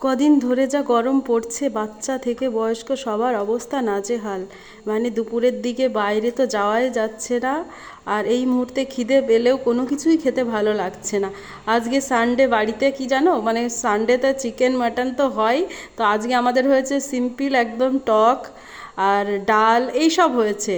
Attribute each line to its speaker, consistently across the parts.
Speaker 1: কদিন ধরে যা গরম পড়ছে, বাচ্চা থেকে বয়স্ক সবার অবস্থা নাজেহাল। মানে দুপুরের দিকে বাইরে তো যাওয়াই যাচ্ছে না, আর এই মুহূর্তে খিদে পেলেও কোনো কিছুই খেতে ভালো লাগছে না। আজকে সানডে বাড়িতে কি জানো? মানে সানডেতে চিকেন, মাটন তো হয়। তো আজকে আমাদের হয়েছে সিম্পল একদম টক আর ডাল, এই সব হয়েছে।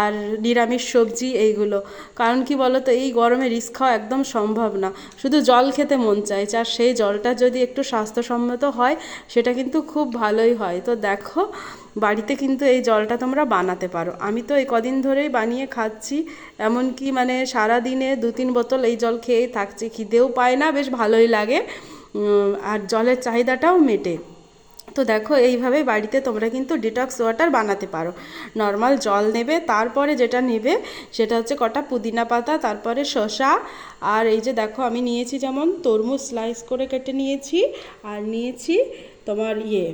Speaker 1: আর নিরামিষ সবজি, এইগুলো। কারণ কি বলো তো এই গরমে রিস্ক খাওয়া একদম সম্ভব না। শুধু জল খেতে মন চাইছে, আর সেই জলটা যদি একটু স্বাস্থ্যসম্মত হয়, সেটা কিন্তু খুব ভালোই হয়। তো দেখো, বাড়িতে কিন্তু এই জলটা তোমরা বানাতে পারো। আমি তো এই কদিন ধরেই বানিয়ে খাচ্ছি, এমনকি মানে সারা দিনে দু তিন বোতল এই জল খেয়েই থাকছি। খিদেও পায় না, বেশ ভালোই লাগে। আর জলের চাহিদাটাও মেটে। তো দেখো, এইভাবে বাড়িতে তোমরা কিন্তু ডিটক্স ওয়াটার বানাতে পারো। নর্মাল জল নেবে, তারপরে যেটা নেবে সেটা হচ্ছে কটা পুদিনা পাতা, তারপরে শসা, আর এই যে দেখো, আমি নিয়েছি যেমন তরমুজ স্লাইস করে কেটে নিয়েছি, আর নিয়েছি তোমার ইয়ে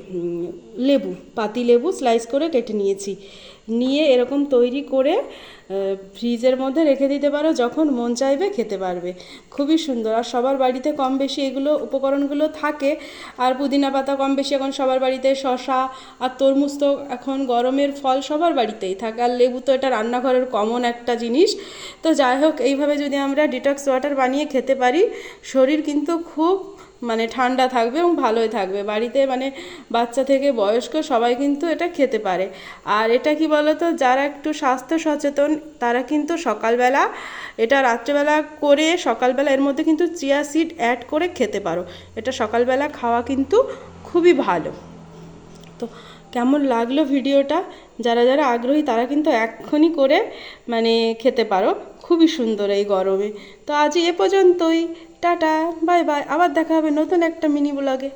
Speaker 1: লেবু, পাতি লেবু স্লাইস করে কেটে নিয়েছি। নিয়ে এরকম তৈরি করে ফ্রিজের মধ্যে রেখে দিতে পারো, যখন মন চাইবে খেতে পারবে। খুবই সুন্দর। আর সবার বাড়িতে কম বেশি এগুলো উপকরণগুলো থাকে। আর পুদিনা পাতা কম বেশি এখন সবার বাড়িতে শশা আর তরমুজ তো এখন গরমের ফল সবার বাড়িতেই থাকে। আর লেবু তো এটা রান্নাঘরের কমন একটা জিনিস। তো যাই হোক, এইভাবে যদি আমরা ডিটক্স ওয়াটার বানিয়ে খেতে পারি, শরীর কিন্তু খুব মানে ঠান্ডা থাকবে এবং ভালোই থাকবে। বাড়িতে মানে বাচ্চা থেকে বয়স্ক সবাই কিন্তু এটা খেতে পারে। আর এটা কি বলতো? যারা একটু স্বাস্থ্য সচেতন, তারা কিন্তু সকালবেলা, এটা রাত্রেবেলা করে সকালবেলা এর মধ্যে কিন্তু চিয়া সিড অ্যাড করে খেতে পারো। এটা সকালবেলা খাওয়া কিন্তু খুবই ভালো। তো কেমন লাগল ভিডিওটা? যারা যারা আগ্রহী তারা কিন্তু এক্ষুনি করে মানে খেতে পারো। খুবই সুন্দর এই গরমে। তো আজ এ পর্যন্তই। Tata, bye bye. আবার দেখা হবে নতুন একটা মিনি ব্লগে।